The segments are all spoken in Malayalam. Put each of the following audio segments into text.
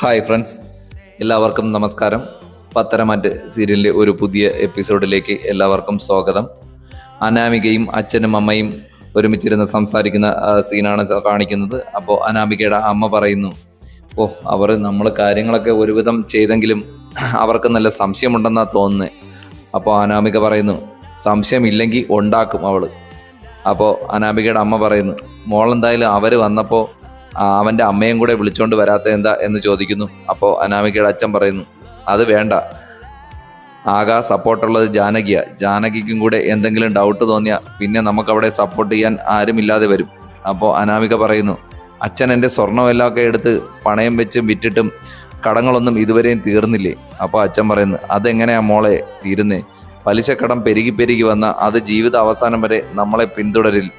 Hi friends. എല്ലാവർക്കും നമസ്കാരം. പത്തരമാറ്റ് സീരിയലിലെ ഒരു പുതിയ എപ്പിസോഡിലേക്ക് എല്ലാവർക്കും സ്വാഗതം. അനാമികയും അച്ഛനും അമ്മയും ഒരുമിച്ചിരുന്ന് സംസാരിക്കുന്ന സീനാണ് കാണിക്കുന്നത്. അപ്പോൾ അനാമികയുടെ അമ്മ പറയുന്നു ഓ അവർ നമ്മൾ കാര്യങ്ങളൊക്കെ ഒരുവിധം ചെയ്തെങ്കിലും അവർക്ക് നല്ല സംശയമുണ്ടെന്നാണ് തോന്നുന്നത് അപ്പോൾ അനാമിക പറയുന്നു സംശയമില്ലെങ്കിൽ ഉണ്ടാക്കും അവൾ അപ്പോൾ അനാമികയുടെ അമ്മ പറയുന്നു മോളെന്തായാലും അവർ വന്നപ്പോൾ അവന്റെ അമ്മയും കൂടെ വിളിച്ചോണ്ട് വരാത്ത എന്താ എന്ന് ചോദിക്കുന്നു. അപ്പോൾ അനാമികയുടെ അച്ഛൻ പറയുന്നു അത് വേണ്ട. ആകാ സപ്പോർട്ടുള്ളത് ജാനകിയാ. ജാനകിക്കും കൂടെ എന്തെങ്കിലും ഡൗട്ട് തോന്നിയാൽ പിന്നെ നമുക്കവിടെ സപ്പോർട്ട് ചെയ്യാൻ ആരുമില്ലാതെ വരും. അപ്പോൾ അനാമിക പറയുന്നു അച്ഛൻ എന്റെ സ്വർണമെല്ലാം ഒക്കെ എടുത്ത് പണയം വെച്ചും വിറ്റിട്ടും കടങ്ങളൊന്നും ഇതുവരെയും തീർന്നില്ലേ? അപ്പോൾ അച്ഛൻ പറയുന്നു അതെങ്ങനെയാ മോളെ തീരുന്നേ? പലിശക്കടം പെരുകി പെരുകി വന്ന അത് ജീവിത അവസാനം വരെ നമ്മളെ പിന്തുടരിൽ.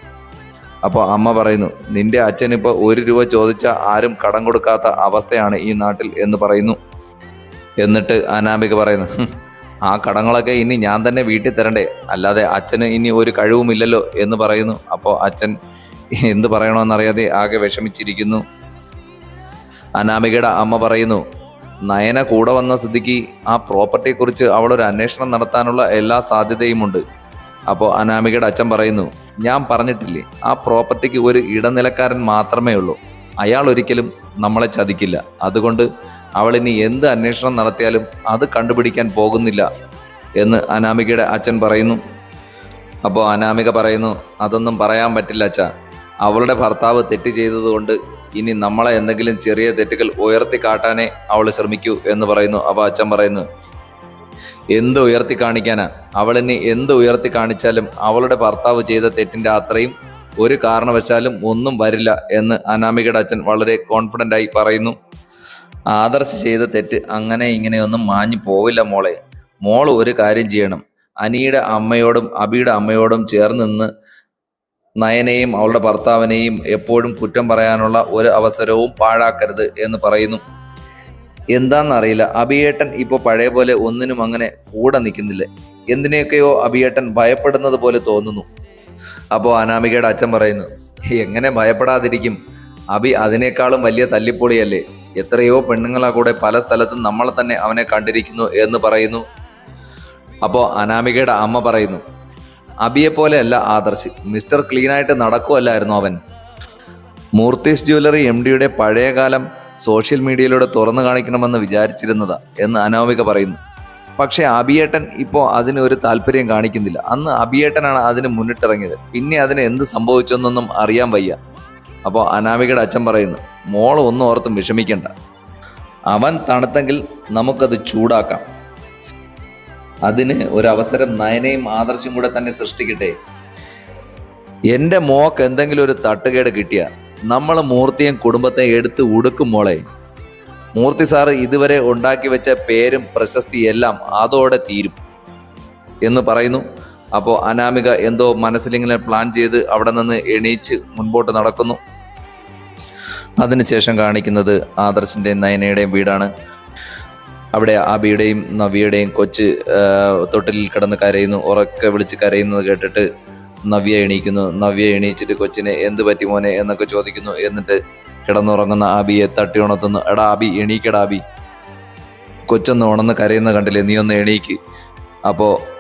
അപ്പോൾ അമ്മ പറയുന്നു നിന്റെ അച്ഛൻ ഇപ്പോൾ ഒരു രൂപ ചോദിച്ചാൽ ആരും കടം കൊടുക്കാത്ത അവസ്ഥയാണ് ഈ നാട്ടിൽ എന്ന് പറയുന്നു. എന്നിട്ട് അനാമിക പറയുന്നു ആ കടങ്ങളൊക്കെ ഇനി ഞാൻ തന്നെ വീട്ടിൽ തരണ്ടേ? അല്ലാതെ അച്ഛന് ഇനി ഒരു കഴിവുമില്ലല്ലോ എന്ന് പറയുന്നു. അപ്പോൾ അച്ഛൻ എന്ത് പറയണമെന്നറിയാതെ ആകെ വിഷമിച്ചിരിക്കുന്നു. അനാമികയുടെ അമ്മ പറയുന്നു നയന കൂടെ വന്ന സ്ഥിതിക്ക് ആ പ്രോപ്പർട്ടിയെക്കുറിച്ച് അവളൊരു അന്വേഷണം നടത്താനുള്ള എല്ലാ സാധ്യതയുമുണ്ട്. അപ്പോൾ അനാമികയുടെ അച്ഛൻ പറയുന്നു ഞാൻ പറഞ്ഞിട്ടില്ലേ ആ പ്രോപ്പർട്ടിക്ക് ഒരു ഇടനിലക്കാരൻ മാത്രമേ ഉള്ളൂ. അയാൾ ഒരിക്കലും നമ്മളെ ചതിക്കില്ല. അതുകൊണ്ട് അവൾ ഇനി എന്ത് അന്വേഷണം നടത്തിയാലും അത് കണ്ടുപിടിക്കാൻ പോകുന്നില്ല എന്ന് അനാമികയുടെ അച്ഛൻ പറയുന്നു. അപ്പോൾ അനാമിക പറയുന്നു അതൊന്നും പറയാൻ പറ്റില്ല അച്ഛ. അവളുടെ ഭർത്താവ് തെറ്റ് ചെയ്തതുകൊണ്ട് ഇനി നമ്മളെ എന്തെങ്കിലും ചെറിയ തെറ്റുകൾ ഉയർത്തി കാട്ടാനേ അവൾ ശ്രമിക്കൂ എന്ന് പറയുന്നു. അപ്പോൾ അച്ഛൻ പറയുന്നു എന്ത് ഉയർത്തി കാണിക്കാനാ? അവളിനി എന്ത് ഉയർത്തി കാണിച്ചാലും അവളുടെ ഭർത്താവ് ചെയ്ത തെറ്റിന്റെ അത്രയും ഒരു കാരണവശാലും ഒന്നും വരില്ല എന്ന് അനാമികയുടെ അച്ഛൻ വളരെ കോൺഫിഡന്റ് ആയി പറയുന്നു. ആദർശ് ചെയ്ത തെറ്റ് അങ്ങനെ ഇങ്ങനെയൊന്നും മാഞ്ഞു പോവില്ല മോളെ. മോൾ ഒരു കാര്യം ചെയ്യണം. അനിയുടെ അമ്മയോടും അബിയുടെ അമ്മയോടും ചേർന്ന് നിന്ന് നയനെയും അവളുടെ ഭർത്താവിനെയും എപ്പോഴും കുറ്റം പറയാനുള്ള ഒരു അവസരവും പാഴാക്കരുത് എന്ന് പറയുന്നു. എന്താണെന്നറിയില്ല അഭിയേട്ടൻ ഇപ്പോൾ പഴയ പോലെ ഒന്നിനും അങ്ങനെ കൂടെ നിൽക്കുന്നില്ല. എന്തിനെയൊക്കെയോ അഭിയേട്ടൻ ഭയപ്പെടുന്നത് പോലെ തോന്നുന്നു. അപ്പോൾ അനാമികയുടെ അച്ഛൻ പറയുന്നു എങ്ങനെ ഭയപ്പെടാതിരിക്കും? അഭി അതിനേക്കാളും വലിയ തല്ലിപ്പൊളിയല്ലേ? എത്രയോ പെണ്ണുങ്ങളാ കൂടെ പല സ്ഥലത്തും നമ്മളെ തന്നെ അവനെ കണ്ടിരിക്കുന്നു എന്ന് പറയുന്നു. അപ്പോൾ അനാമികയുടെ അമ്മ പറയുന്നു അബിയെ പോലെയല്ല ആദർശ്. മിസ്റ്റർ ക്ലീനായിട്ട് നടക്കുമല്ലായിരുന്നു അവൻ. മൂർത്തീസ് ജ്വല്ലറി എം ഡിയുടെ പഴയകാലം സോഷ്യൽ മീഡിയയിലൂടെ തുറന്നു കാണിക്കണമെന്ന് വിചാരിച്ചിരുന്നതാ എന്ന് അനാമിക പറയുന്നു. പക്ഷേ അബിയേട്ടൻ ഇപ്പോൾ അതിന് ഒരു താല്പര്യം കാണിക്കുന്നില്ല. അന്ന് അബിയേട്ടനാണ് അതിന് മുന്നിട്ടിറങ്ങിയത്. പിന്നെ അതിന് എന്ത് സംഭവിച്ചെന്നൊന്നും അറിയാൻ വയ്യ. അപ്പോൾ അനാമികയുടെ അച്ഛൻ പറയുന്നു മോൾ ഒന്നും ഓർത്തും വിഷമിക്കണ്ട. അവൻ തണുത്തെങ്കിൽ നമുക്കത് ചൂടാക്കാം. അതിന് ഒരവസരം നയനയും ആദർശം കൂടെ തന്നെ സൃഷ്ടിക്കട്ടെ. എന്റെ മോക്ക് എന്തെങ്കിലും ഒരു തട്ടുകേട് കിട്ടിയ നമ്മൾ മൂർത്തിയും കുടുംബത്തെ എടുത്ത് ഉടുക്കും മോളെ. മൂർത്തി സാർ ഇതുവരെ ഉണ്ടാക്കി വെച്ച പേരും പ്രശസ്തി എല്ലാം അതോടെ തീരും. എന്ന് പറയുന്നു. അപ്പോൾ അനാമിക എന്തോ മനസ്സിലിങ്ങനെ പ്ലാൻ ചെയ്ത് അവിടെ നിന്ന് എണീച്ച് മുൻപോട്ട് നടക്കുന്നു. അതിനുശേഷം കാണിക്കുന്നത് ആദർശിന്റെയും നയനയുടെയും വീടാണ്. അവിടെ അബിയുടെയും നവിയുടെയും കൊച്ച് തൊട്ടിലിൽ കിടന്ന് കരയുന്നു. ഉറക്കെ വിളിച്ച് കരയുന്നത് കേട്ടിട്ട് നവ്യ എണീക്കുന്നു. നവ്യ എണീച്ചിട്ട് കൊച്ചിനെ എന്ത് പറ്റി മോനെ? എന്നൊക്കെ ചോദിക്കുന്നു. എന്നിട്ട് കിടന്നുറങ്ങുന്ന ആബിയെ തട്ടി ഉണർത്തുന്നു. എടാ ആബി എണീക്കടാ ആബി. കൊച്ചൊന്ന് ഉണർന്ന് കരയുന്ന കണ്ടില്ലേ? നീ ഒന്ന് എണീക്ക്. അപ്പോൾ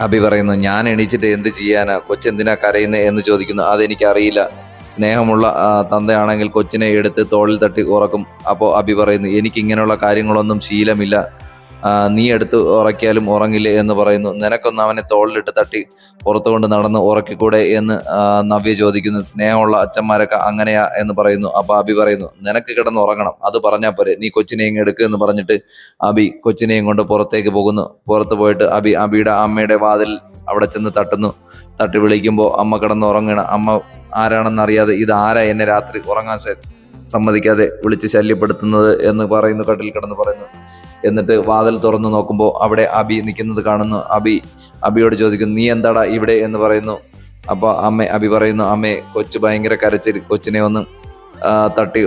അബി പറയുന്നു ഞാൻ എണീച്ചിട്ട് എന്ത് ചെയ്യാനാ? കൊച്ചെന്തിനാ കരയുന്നത് എന്ന് ചോദിക്കുന്നു. അതെനിക്കറിയില്ല. സ്നേഹമുള്ള തന്തയാണെങ്കിൽ കൊച്ചിനെ എടുത്ത് തോളിൽ തട്ടി ഉറക്കും. അപ്പോൾ അബി പറയുന്നു എനിക്ക് ഇങ്ങനെയുള്ള കാര്യങ്ങളൊന്നും ശീലമില്ല. നീ എടുത്ത് ഉറക്കിയാലും ഉറങ്ങില്ലേ എന്ന് പറയുന്നു. നിനക്കൊന്ന് അവനെ തോളിലിട്ട് തട്ടി പുറത്തു കൊണ്ട് നടന്ന് ഉറക്കിക്കൂടെ എന്ന് നവ്യ ചോദിക്കുന്നു. സ്നേഹമുള്ള അച്ഛന്മാരൊക്കെ അങ്ങനെയാ എന്ന് പറയുന്നു. അപ്പൊ അബി പറയുന്നു നിനക്ക് കിടന്ന് ഉറങ്ങണം. അത് പറഞ്ഞാൽ പോരെ. നീ കൊച്ചിനെയും എടുക്കുക എന്ന് പറഞ്ഞിട്ട് അബി കൊച്ചിനെയും കൊണ്ട് പുറത്തേക്ക് പോകുന്നു. പുറത്ത് പോയിട്ട് അബി അബിയുടെ അമ്മയുടെ വാതിൽ അവിടെ ചെന്ന് തട്ടുന്നു. തട്ടി വിളിക്കുമ്പോൾ അമ്മ കിടന്ന് ഉറങ്ങണം അമ്മ ആരാണെന്ന് അറിയാതെ ഇത് ആരാ എന്നെ രാത്രി ഉറങ്ങാൻ സമ്മതിക്കാതെ വിളിച്ച് ശല്യപ്പെടുത്തുന്നത്? എന്ന് പറയുന്നു കട്ടിൽ കിടന്ന് പറയുന്നു. എന്നിട്ട് വാതിൽ തുറന്നു നോക്കുമ്പോൾ അവിടെ അബി നിൽക്കുന്നത് കാണുന്നു. അബി അബിയോട് ചോദിക്കുന്നു നീ എന്താടാ ഇവിടെ? എന്ന് പറയുന്നു. അപ്പോൾ അമ്മ അബി പറയുന്നു അമ്മേ കൊച്ചു ഭയങ്കര കരച്ചിൽ കൊച്ചിനെ ഒന്ന് തട്ടി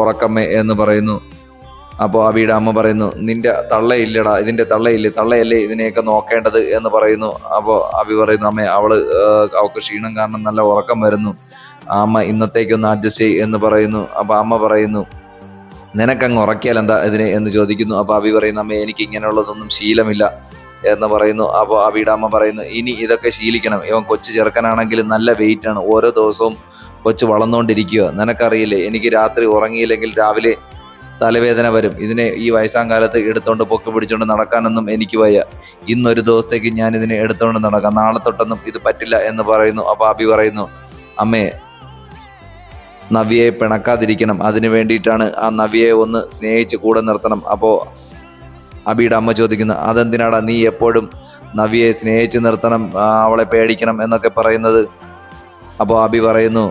ഉറക്കമ്മ എന്ന് പറയുന്നു. അപ്പോൾ അബിയുടെ അമ്മ പറയുന്നു നിന്റെ തള്ളയില്ലടാ ഇതിന്റെ തള്ളയില്ലേ തള്ളയല്ലേ ഇതിനെയൊക്കെ നോക്കേണ്ടത്? എന്ന് പറയുന്നു. അപ്പോൾ അബി പറയുന്നു അമ്മേ അവൾ അവൾക്ക് ക്ഷീണം കാരണം നല്ല ഉറക്കം വരുന്നു. അമ്മ ഇന്നത്തേക്കൊന്ന് അഡ്ജസ്റ്റ് ചെയ് എന്ന് പറയുന്നു. അപ്പോൾ അമ്മ പറയുന്നു നിനക്കങ്ങ് ഉറക്കിയാൽ എന്താ ഇതിനെ എന്ന് ചോദിക്കുന്നു. അപ്പോൾ അബി പറയുന്നു അമ്മ എനിക്ക് ഇങ്ങനെയുള്ളതൊന്നും ശീലമില്ല. എന്ന് പറയുന്നു. അപ്പോൾ അബിയുടെ പറയുന്നു ഇനി ഇതൊക്കെ ശീലിക്കണം. ഇവൻ കൊച്ചു ചെറുക്കനാണെങ്കിൽ നല്ല വെയിറ്റ് ആണ്. ഓരോ ദിവസവും കൊച്ചു വളർന്നുകൊണ്ടിരിക്കുക നിനക്കറിയില്ലേ എനിക്ക് രാത്രി ഉറങ്ങിയില്ലെങ്കിൽ രാവിലെ തലവേദന വരും. ഇതിനെ ഈ വയസ്സാം കാലത്ത് എടുത്തുകൊണ്ട് പൊക്കി പിടിച്ചുകൊണ്ട് നടക്കാനൊന്നും എനിക്ക് വയ്യ. ഇന്നൊരു ദിവസത്തേക്ക് ഞാൻ ഇതിനെ എടുത്തോണ്ട് നടക്കാം. നാളെ തൊട്ടൊന്നും ഇത് പറ്റില്ല എന്ന് പറയുന്നു. അപ്പോൾ അബി പറയുന്നു അമ്മേ നവ്യയെ പിണക്കാതിരിക്കണം. അതിനു വേണ്ടിയിട്ടാണ് ആ നവ്യയെ ഒന്ന് സ്നേഹിച്ച് കൂടെ നിർത്തണം. അപ്പോൾ അബിയുടെ അമ്മ ചോദിക്കുന്നു അതെന്തിനാടാ നീ എപ്പോഴും നവ്യയെ സ്നേഹിച്ച് നിർത്തണം അവളെ പേടിക്കണം എന്നൊക്കെ പറയുന്നത്? അപ്പോൾ അബി പറയുന്നു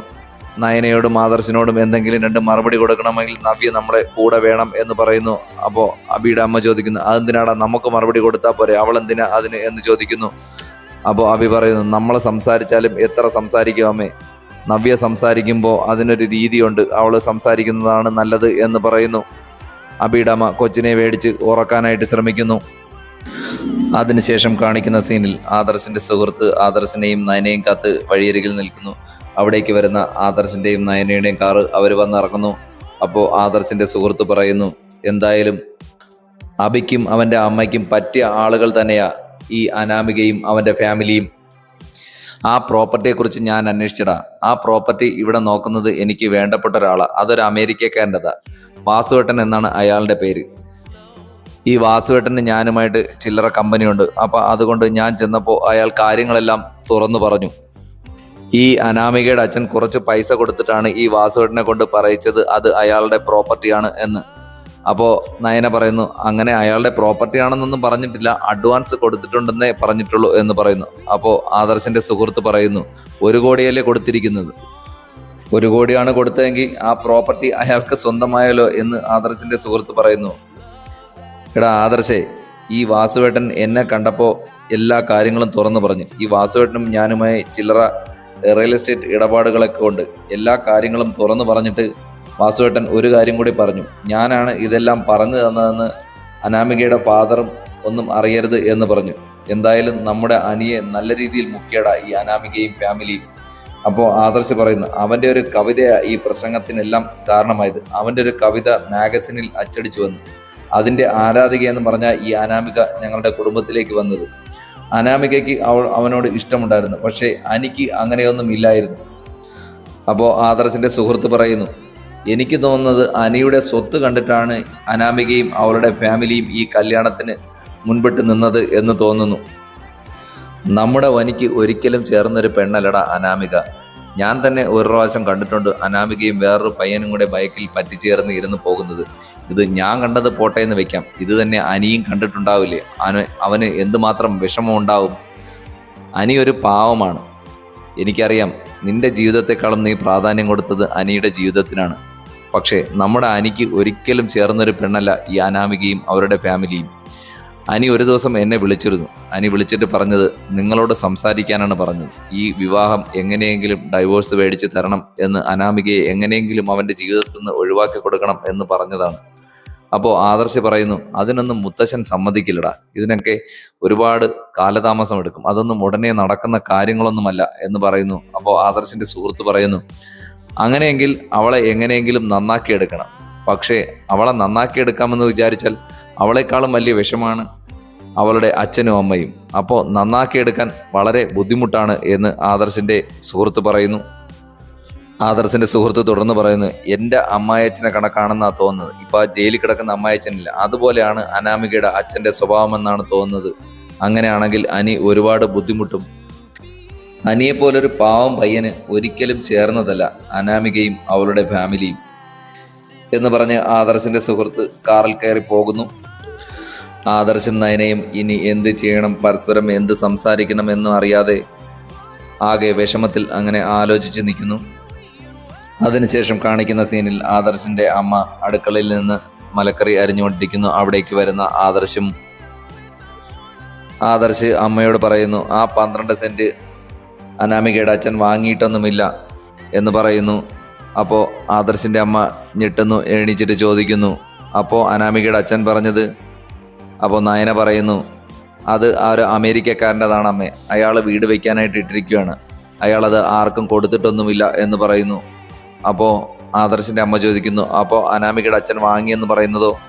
നയനയോടും ആദർശിനോടും എന്തെങ്കിലും രണ്ട് മറുപടി കൊടുക്കണമെങ്കിൽ നവ്യ നമ്മളെ കൂടെ വേണം എന്ന് പറയുന്നു. അപ്പോൾ അബിയുടെ അമ്മ ചോദിക്കുന്നു അതെന്തിനാടാ നമുക്ക് മറുപടി കൊടുത്താൽ പോരെ? അവൾ എന്തിനാ അതിന്? എന്ന് ചോദിക്കുന്നു. അപ്പോൾ അബി പറയുന്നു നമ്മളെ സംസാരിച്ചാലും എത്ര സംസാരിക്കും അമ്മേ? നവ്യ സംസാരിക്കുമ്പോൾ അതിനൊരു രീതിയുണ്ട്. അവൾ സംസാരിക്കുന്നതാണ് നല്ലത് എന്ന് പറയുന്നു. അബിയുടെ അമ്മ കൊച്ചിനെ മേടിച്ച് ഉറക്കാനായിട്ട് ശ്രമിക്കുന്നു. അതിനുശേഷം കാണിക്കുന്ന സീനിൽ ആദർശിന്റെ സുഹൃത്ത് ആദർശിനെയും നയനയും കാത്ത് വഴിയരികിൽ നിൽക്കുന്നു. അവിടേക്ക് വരുന്ന ആദർശിന്റെയും നയനയുടെയും കാറ് അവർ വന്നിറങ്ങുന്നു അപ്പോൾ ആദർശിന്റെ സുഹൃത്ത് പറയുന്നു എന്തായാലും അബിക്കും അവന്റെ അമ്മയ്ക്കും പറ്റിയ ആളുകൾ തന്നെയാ ഈ അനാമികയും അവന്റെ ഫാമിലിയും. ആ പ്രോപ്പർട്ടിയെക്കുറിച്ച് ഞാൻ അന്വേഷിച്ചടാ. ആ പ്രോപ്പർട്ടി ഇവിടെ നോക്കുന്നത് എനിക്ക് വേണ്ടപ്പെട്ട ഒരാളാണ് അതൊരു അമേരിക്കക്കാരന്റെതാ. വാസുവേട്ടൻ എന്നാണ് അയാളുടെ പേര്. ഈ വാസുവേട്ടന് ഞാനുമായിട്ട് ചില്ലറ കമ്പനിയുണ്ട്. അപ്പം അതുകൊണ്ട് ഞാൻ ചെന്നപ്പോൾ അയാൾ കാര്യങ്ങളെല്ലാം തുറന്നു പറഞ്ഞു. ഈ അനാമികയുടെ അച്ഛൻ കുറച്ച് പൈസ കൊടുത്തിട്ടാണ് ഈ വാസുവേട്ടനെ കൊണ്ട് പറയിച്ചത്. അത് അയാളുടെ പ്രോപ്പർട്ടിയാണ് എന്ന്. അപ്പോൾ നയന പറയുന്നു അങ്ങനെ അയാളുടെ പ്രോപ്പർട്ടി ആണെന്നൊന്നും പറഞ്ഞിട്ടില്ല. അഡ്വാൻസ് കൊടുത്തിട്ടുണ്ടെന്നേ പറഞ്ഞിട്ടുള്ളൂ എന്ന് പറയുന്നു. അപ്പോൾ ആദർശന്റെ സുഹൃത്ത് പറയുന്നു ഒരു കോടിയല്ലേ കൊടുത്തിരിക്കുന്നത്. ഒരു കോടിയാണ് കൊടുത്തതെങ്കിൽ ആ പ്രോപ്പർട്ടി അയാൾക്ക് സ്വന്തമായാലോ എന്ന് ആദർശന്റെ സുഹൃത്ത് പറയുന്നു. എടാ ആദർശേ ഈ വാസുവേട്ടൻ എന്നെ കണ്ടപ്പോൾ എല്ലാ കാര്യങ്ങളും തുറന്നു പറഞ്ഞു. ഈ വാസുവേട്ടനും ഞാനുമായി ചില്ലറ റിയൽ എസ്റ്റേറ്റ് ഇടപാടുകളൊക്കെ ഉണ്ട്. എല്ലാ കാര്യങ്ങളും തുറന്നു പറഞ്ഞിട്ട് വാസുവേട്ടൻ ഒരു കാര്യം കൂടി പറഞ്ഞു. ഞാനാണ് ഇതെല്ലാം പറഞ്ഞു തന്നതെന്ന് അനാമികയുടെ ഫാദറും ഒന്നും അറിയരുത് എന്ന് പറഞ്ഞു. എന്തായാലും നമ്മുടെ അനിയെ നല്ല രീതിയിൽ മുക്കിയടാ ഈ അനാമികയും ഫാമിലിയും. അപ്പോൾ ആദർശ് പറയുന്നു അവന്റെ ഒരു കവിതയാണ് ഈ പ്രസംഗത്തിനെല്ലാം കാരണമായത്. അവന്റെ ഒരു കവിത മാഗസിനിൽ അച്ചടിച്ചു വന്നു. അതിന്റെ ആരാധിക എന്ന് പറഞ്ഞാൽ ഈ അനാമിക ഞങ്ങളുടെ കുടുംബത്തിലേക്ക് വന്നത്. അനാമികയ്ക്ക് അവൾ അവനോട് ഇഷ്ടമുണ്ടായിരുന്നു പക്ഷേ അനിക്ക് അങ്ങനെയൊന്നും ഇല്ലായിരുന്നു. അപ്പോൾ ആദർശിന്റെ സുഹൃത്ത് പറയുന്നു എനിക്ക് തോന്നുന്നത് അനിയുടെ സ്വത്ത് കണ്ടിട്ടാണ് അനാമികയും അവളുടെ ഫാമിലിയും ഈ കല്യാണത്തിന് മുൻപിട്ട് നിന്നത് എന്ന് തോന്നുന്നു. നമ്മുടെ വനിക്ക് ഒരിക്കലും ചേർന്നൊരു പെണ്ണല്ലടാ അനാമിക. ഞാൻ തന്നെ ഒരു പ്രാവശ്യം കണ്ടിട്ടുണ്ട് അനാമികയും വേറൊരു പയ്യനും കൂടെ ബൈക്കിൽ പറ്റിച്ചേർന്ന് ഇരുന്ന് പോകുന്നത്. ഇത് ഞാൻ കണ്ടത് പോട്ടെ എന്ന് വെക്കാം. ഇത് തന്നെ അനിയും കണ്ടിട്ടുണ്ടാവില്ലേ? അവന് അവന് എന്തുമാത്രം വിഷമം ഉണ്ടാവും? അനി ഒരു പാവമാണ്. എനിക്കറിയാം നിന്റെ ജീവിതത്തെക്കാളും നീ പ്രാധാന്യം കൊടുത്തത് അനിയുടെ ജീവിതത്തിനാണ്. പക്ഷേ നമ്മുടെ അനിക്ക് ഒരിക്കലും ചേർന്നൊരു പെണ്ണല്ല ഈ അനാമികയും അവരുടെ ഫാമിലിയും. അനി ഒരു ദിവസം എന്നെ വിളിച്ചിരുന്നു. അനി വിളിച്ചിട്ട് പറഞ്ഞത് നിങ്ങളോട് സംസാരിക്കാനാണ് പറഞ്ഞത്. ഈ വിവാഹം എങ്ങനെയെങ്കിലും ഡൈവോഴ്സ് മേടിച്ച് തരണം എന്ന് അനാമികയെ എങ്ങനെയെങ്കിലും അവന്റെ ജീവിതത്തിൽ നിന്ന് ഒഴിവാക്കി കൊടുക്കണം എന്ന് പറഞ്ഞതാണ്. അപ്പോൾ ആദർശ് പറയുന്നു അതിനൊന്നും മുത്തശ്ശൻ സമ്മതിക്കില്ലടാ. ഇതിനൊക്കെ ഒരുപാട് കാലതാമസം എടുക്കും. അതൊന്നും ഉടനെ നടക്കുന്ന കാര്യങ്ങളൊന്നുമല്ല എന്ന് പറയുന്നു. അപ്പോൾ ആദർശിന്റെ സുഹൃത്ത് പറയുന്നു അങ്ങനെയെങ്കിൽ അവളെ എങ്ങനെയെങ്കിലും നന്നാക്കിയെടുക്കണം. പക്ഷേ അവളെ നന്നാക്കിയെടുക്കാമെന്ന് വിചാരിച്ചാൽ അവളെക്കാളും വലിയ വിഷമാണ് അവളുടെ അച്ഛനും അമ്മയും. അപ്പോൾ നന്നാക്കിയെടുക്കാൻ വളരെ ബുദ്ധിമുട്ടാണ് എന്ന് ആദർശിന്റെ സുഹൃത്ത് പറയുന്നു. ആദർശിന്റെ സുഹൃത്ത് തുടർന്ന് പറയുന്നു എന്റെ അമ്മായച്ചനെ കണക്കാണെന്നാണ് തോന്നുന്നത്. ഇപ്പോൾ ജയിലിൽ കിടക്കുന്ന അമ്മായച്ചനില്ല അതുപോലെയാണ് അനാമികയുടെ അച്ഛന്റെ സ്വഭാവമെന്നാണ് തോന്നുന്നത്. അങ്ങനെയാണെങ്കിൽ അനി ഒരുപാട് ബുദ്ധിമുട്ടും അനിയെ പോലൊരു പാവം പയ്യന് ഒരിക്കലും ചേർന്നതല്ല അനാമികയും അവളുടെ ഫാമിലിയും. എന്ന് പറഞ്ഞ് ആദർശിന്റെ സുഹൃത്ത് കാറിൽ കയറി പോകുന്നു. ആദർശം നയനയും ഇനി എന്ത് ചെയ്യണം? പരസ്പരം എന്ത് സംസാരിക്കണം എന്നും അറിയാതെ ആകെ വിഷമത്തിൽ അങ്ങനെ ആലോചിച്ച് നിൽക്കുന്നു. അതിനുശേഷം കാണിക്കുന്ന സീനിൽ ആദർശിന്റെ അമ്മ അടുക്കളയിൽ നിന്ന് മലക്കറി അരിഞ്ഞുകൊണ്ടിരിക്കുന്നു. അവിടേക്ക് വരുന്ന ആദർശം ആദർശ് അമ്മയോട് പറയുന്നു ആ പന്ത്രണ്ട് സെന്റ് അനാമികയുടെ അച്ഛൻ വാങ്ങിയിട്ടൊന്നുമില്ല എന്ന് പറയുന്നു. അപ്പോൾ ആദർശിന്റെ അമ്മ ഞെട്ടുന്നു എണീച്ചിട്ട് ചോദിക്കുന്നു അപ്പോൾ അനാമികയുടെ അച്ഛൻ പറഞ്ഞത്? അപ്പോൾ നയന പറയുന്നു അത് ആ ഒരു അമേരിക്കക്കാരന്റെതാണ് അമ്മേ. അയാൾ വീട് വയ്ക്കാനായിട്ട് ഇട്ടിരിക്കുകയാണ്. അയാളത് ആർക്കും കൊടുത്തിട്ടൊന്നുമില്ല എന്ന് പറയുന്നു. അപ്പോൾ ആദർശിന്റെ അമ്മ ചോദിക്കുന്നു അപ്പോൾ അനാമികയുടെ അച്ഛൻ വാങ്ങിയെന്ന് പറയുന്നതോ?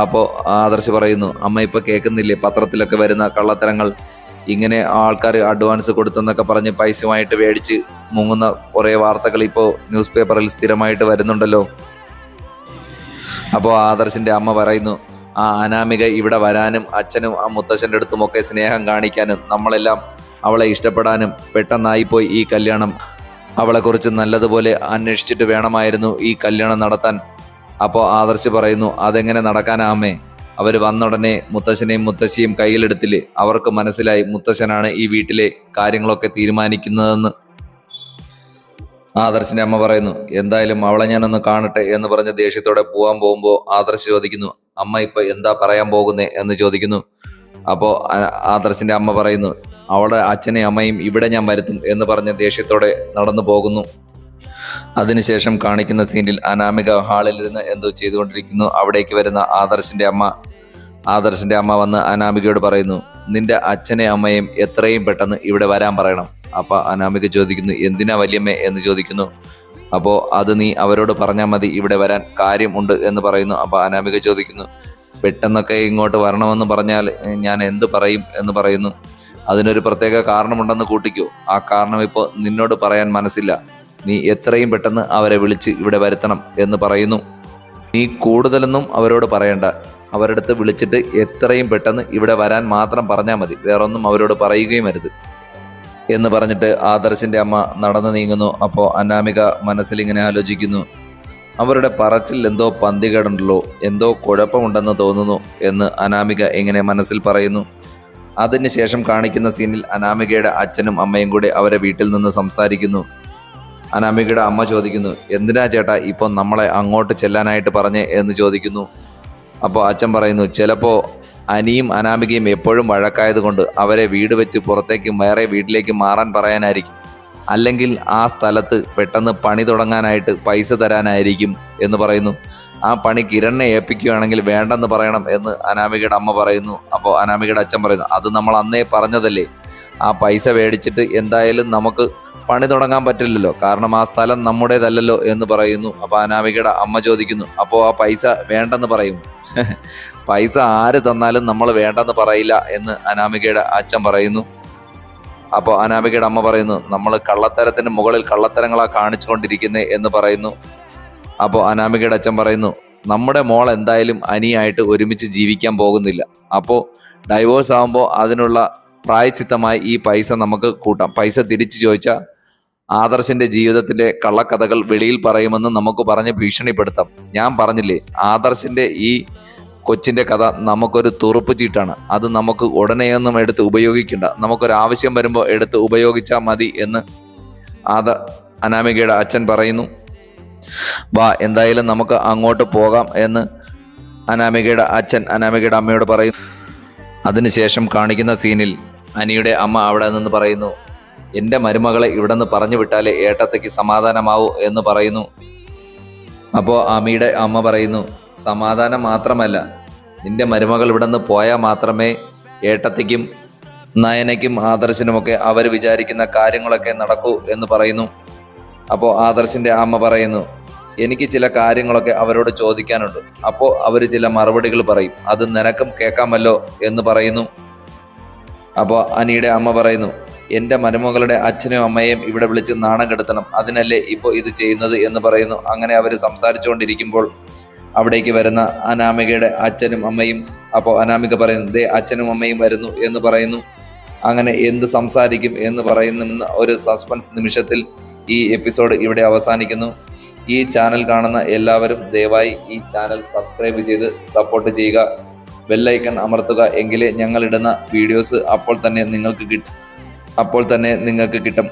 അപ്പോൾ ആദർശ് പറയുന്നു അമ്മ ഇപ്പോൾ കേൾക്കുന്നില്ലേ? പത്രത്തിലൊക്കെ വരുന്ന കള്ളത്തരങ്ങൾ ഇങ്ങനെ ആൾക്കാർ അഡ്വാൻസ് കൊടുത്തെന്നൊക്കെ പറഞ്ഞ് പൈസയുമായിട്ട് മേടിച്ച് മുങ്ങുന്ന കുറേ വാർത്തകൾ ഇപ്പോൾ ന്യൂസ് പേപ്പറിൽ സ്ഥിരമായിട്ട് വരുന്നുണ്ടല്ലോ. അപ്പോൾ ആദർശിന്റെ അമ്മ പറയുന്നു ആ അനാമിക ഇവിടെ വരാനും അച്ഛനും ആ മുത്തശ്ശന്റെ അടുത്തുമൊക്കെ സ്നേഹം കാണിക്കാനും നമ്മളെല്ലാം അവളെ ഇഷ്ടപ്പെടാനും പെട്ടെന്നായിപ്പോയി ഈ കല്യാണം. അവളെക്കുറിച്ച് നല്ലതുപോലെ അന്വേഷിച്ചിട്ട് വേണമായിരുന്നു ഈ കല്യാണം നടത്താൻ. അപ്പോൾ ആദർശ് പറയുന്നു അതെങ്ങനെ നടക്കാനാ അമ്മേ? അവർ വന്നുടനെ മുത്തശ്ശനെയും മുത്തശ്ശിയും കയ്യിലെടുത്തില്ലേ അവർക്ക് മനസ്സിലായി മുത്തശ്ശനാണ് ഈ വീട്ടിലെ കാര്യങ്ങളൊക്കെ തീരുമാനിക്കുന്നതെന്ന്. ആദർശിന്റെ അമ്മ പറയുന്നു എന്തായാലും അവളെ ഞാനൊന്ന് കാണട്ടെ എന്ന് പറഞ്ഞ് ദേഷ്യത്തോടെ പോവാൻ പോകുമ്പോൾ ആദർശ് ചോദിക്കുന്നു അമ്മ ഇപ്പൊ എന്താ പറയാൻ പോകുന്നേ? എന്ന് ചോദിക്കുന്നു. അപ്പോൾ ആദർശിന്റെ അമ്മ പറയുന്നു അവളുടെ അച്ഛനെയും അമ്മയും ഇവിടെ ഞാൻ വരുത്തും എന്ന് പറഞ്ഞ് ദേഷ്യത്തോടെ നടന്നു പോകുന്നു. അതിനുശേഷം കാണിക്കുന്ന സീനിൽ അനാമിക ഹാളിൽ ഇരുന്ന് എന്തോ ചെയ്തുകൊണ്ടിരിക്കുന്നു. അവിടേക്ക് വരുന്ന ആദർശിന്റെ അമ്മ ആദർശിന്റെ അമ്മ വന്ന് അനാമികയോട് പറയുന്നു നിന്റെ അച്ഛനെ അമ്മയും എത്രയും പെട്ടെന്ന് ഇവിടെ വരാൻ പറയണം. അപ്പൊ അനാമിക ചോദിക്കുന്നു എന്തിനാ വല്യമ്മേ? എന്ന് ചോദിക്കുന്നു. അപ്പോൾ അത് നീ അവരോട് പറഞ്ഞാൽ മതി ഇവിടെ വരാൻ കാര്യം ഉണ്ട് എന്ന് പറയുന്നു. അപ്പൊ അനാമിക ചോദിക്കുന്നു പെട്ടെന്നൊക്കെ ഇങ്ങോട്ട് വരണമെന്ന് പറഞ്ഞാൽ ഞാൻ എന്ത് പറയും? എന്ന് പറയുന്നു. അതിനൊരു പ്രത്യേക കാരണമുണ്ടെന്ന് കൂട്ടിക്കോ. ആ കാരണം ഇപ്പോൾ നിന്നോട് പറയാൻ മനസ്സില്ല. നീ എത്രയും പെട്ടെന്ന് അവരെ വിളിച്ച് ഇവിടെ വരുത്തണം എന്ന് പറയുന്നു. നീ കൂടുതലൊന്നും അവരോട് പറയണ്ട. അവരടുത്ത് വിളിച്ചിട്ട് എത്രയും പെട്ടെന്ന് ഇവിടെ വരാൻ മാത്രം പറഞ്ഞാൽ മതി. വേറൊന്നും അവരോട് പറയുകയും അരുത്. എന്ന് പറഞ്ഞിട്ട് ആദർശിന്റെ അമ്മ നടന്നു നീങ്ങുന്നു. അപ്പോൾ അനാമിക മനസ്സിലിങ്ങനെ ആലോചിക്കുന്നു. അവരുടെ പറച്ചിൽ എന്തോ പന്തികേടുണ്ടല്ലോ എന്തോ കുഴപ്പമുണ്ടെന്ന് തോന്നുന്നു എന്ന് അനാമിക ഇങ്ങനെ മനസ്സിൽ പറയുന്നു. അതിനുശേഷം കാണിക്കുന്ന സീനിൽ അനാമികയുടെ അച്ഛനും അമ്മയും കൂടി അവരെ വീട്ടിൽ നിന്ന് സംസാരിക്കുന്നു. അനാമികയുടെ അമ്മ ചോദിക്കുന്നു എന്തിനാ ചേട്ടാ ഇപ്പം നമ്മളെ അങ്ങോട്ട് ചെല്ലാനായിട്ട് പറഞ്ഞേ? എന്ന് ചോദിക്കുന്നു. അപ്പോൾ അച്ഛൻ പറയുന്നു ചിലപ്പോൾ അനിയും അനാമികയും എപ്പോഴും വഴക്കായതുകൊണ്ട് അവരെ വീട് വെച്ച് പുറത്തേക്ക് വേറെ വീട്ടിലേക്ക് മാറാൻ പറയാനായിരിക്കും. അല്ലെങ്കിൽ ആ സ്ഥലത്ത് പെട്ടെന്ന് പണി തുടങ്ങാനായിട്ട് പൈസ തരാനായിരിക്കും എന്ന് പറയുന്നു. ആ പണി കിരണിനെ ഏൽപ്പിക്കുകയാണെങ്കിൽ വേണ്ടെന്ന് പറയണം എന്ന് അനാമികയുടെ അമ്മ പറയുന്നു. അപ്പോൾ അനാമികയുടെ അച്ഛൻ പറയുന്നു അത് നമ്മൾ അന്നേ പറഞ്ഞതല്ലേ? ആ പൈസ മേടിച്ചിട്ട് എന്തായാലും നമുക്ക് പണി തുടങ്ങാൻ പറ്റില്ലല്ലോ. കാരണം ആ സ്ഥലം നമ്മുടേതല്ലല്ലോ എന്ന് പറയുന്നു. അപ്പൊ അനാമികയുടെ അമ്മ ചോദിക്കുന്നു അപ്പോൾ ആ പൈസ വേണ്ടെന്ന് പറയും? പൈസ ആര് തന്നാലും നമ്മൾ വേണ്ടെന്ന് പറയില്ല എന്ന് അനാമികയുടെ അച്ഛൻ പറയുന്നു. അപ്പോൾ അനാമികയുടെ അമ്മ പറയുന്നു നമ്മൾ കള്ളത്തരത്തിന് മുകളിൽ കള്ളത്തരങ്ങളാ കാണിച്ചുകൊണ്ടിരിക്കുന്നേ എന്ന് പറയുന്നു. അപ്പോൾ അനാമികയുടെ അച്ഛൻ പറയുന്നു നമ്മുടെ മോൾ എന്തായാലും അനിയായിട്ട് ഒരുമിച്ച് ജീവിക്കാൻ പോകുന്നില്ല. അപ്പോൾ ഡൈവോഴ്സ് ആകുമ്പോൾ അതിനുള്ള പ്രായച്ചിത്തമായി ഈ പൈസ നമുക്ക് കൂട്ടാം. പൈസ തിരിച്ചു ചോദിച്ചാൽ ആദർശിന്റെ ജീവിതത്തിന്റെ കള്ളക്കഥകൾ വെളിയിൽ പറയുമെന്ന് നമുക്ക് പറഞ്ഞ് ഭീഷണിപ്പെടുത്താം. ഞാൻ പറഞ്ഞില്ലേ ആദർശിന്റെ ഈ കൊച്ചിന്റെ കഥ നമുക്കൊരു തുറുപ്പ് ചീട്ടാണ്. അത് നമുക്ക് ഉടനെയൊന്നും എടുത്ത് ഉപയോഗിക്കണ്ട. നമുക്കൊരു ആവശ്യം വരുമ്പോൾ എടുത്ത് ഉപയോഗിച്ചാൽ മതി എന്ന് ആദ അനാമികയുടെ അച്ഛൻ പറയുന്നു. വാ എന്തായാലും നമുക്ക് അങ്ങോട്ട് പോകാം എന്ന് അനാമികയുടെ അച്ഛൻ അനാമികയുടെ അമ്മയോട് പറയുന്നു. അതിനുശേഷം കാണിക്കുന്ന സീനിൽ അനിയുടെ അമ്മ അവിടെ നിന്ന് പറയുന്നു എന്റെ മരുമകളെ ഇവിടെ നിന്ന് പറഞ്ഞു വിട്ടാലേ ഏട്ടത്തേക്ക് സമാധാനമാവൂ എന്ന് പറയുന്നു. അപ്പോ അമിയുടെ അമ്മ പറയുന്നു സമാധാനം മാത്രമല്ല നിന്റെ മരുമകൾ ഇവിടെ നിന്ന് പോയാൽ മാത്രമേ ഏട്ടത്തിക്കും നയനയ്ക്കും ആദർശനുമൊക്കെ അവർ വിചാരിക്കുന്ന കാര്യങ്ങളൊക്കെ നടക്കൂ എന്ന് പറയുന്നു. അപ്പോൾ ആദർശിന്റെ അമ്മ പറയുന്നു എനിക്ക് ചില കാര്യങ്ങളൊക്കെ അവരോട് ചോദിക്കാനുണ്ട്. അപ്പോൾ അവർ ചില മറുപടികൾ പറയും. അത് നിനക്കും കേൾക്കാമല്ലോ എന്ന് പറയുന്നു. അപ്പോൾ അനിയുടെ അമ്മ പറയുന്നു എന്റെ മരുമകളുടെ അച്ഛനും അമ്മയും ഇവിടെ വിളിച്ച് നാണം കെടുത്തണം. അതിനല്ലേ ഇപ്പോൾ ഇത് ചെയ്യുന്നത് എന്ന് പറയുന്നു. അങ്ങനെ അവർ സംസാരിച്ചുകൊണ്ടിരിക്കുമ്പോൾ അവിടേക്ക് വരുന്ന അനാമികയുടെ അച്ഛനും അമ്മയും അപ്പോൾ അനാമിക പറയുന്നു ദേ അച്ഛനും അമ്മയും വരുന്നു എന്ന് പറയുന്നു. അങ്ങനെ എന്ത് സംസാരിക്കും എന്ന് പറയുന്ന ഒരു സസ്പെൻസ് നിമിഷത്തിൽ ഈ എപ്പിസോഡ് ഇവിടെ അവസാനിക്കുന്നു. ഈ ചാനൽ കാണുന്ന എല്ലാവരും ദയവായി ഈ ചാനൽ സബ്സ്ക്രൈബ് ചെയ്ത് സപ്പോർട്ട് ചെയ്യുക. ബെല്ലൈക്കൺ അമർത്തുക എങ്കിലേ ഞങ്ങളിടുന്ന വീഡിയോസ് അപ്പോൾ തന്നെ നിങ്ങൾക്ക് കിട്ടും. അപ്പോൾ തന്നെ നിങ്ങൾക്ക് കിട്ടും.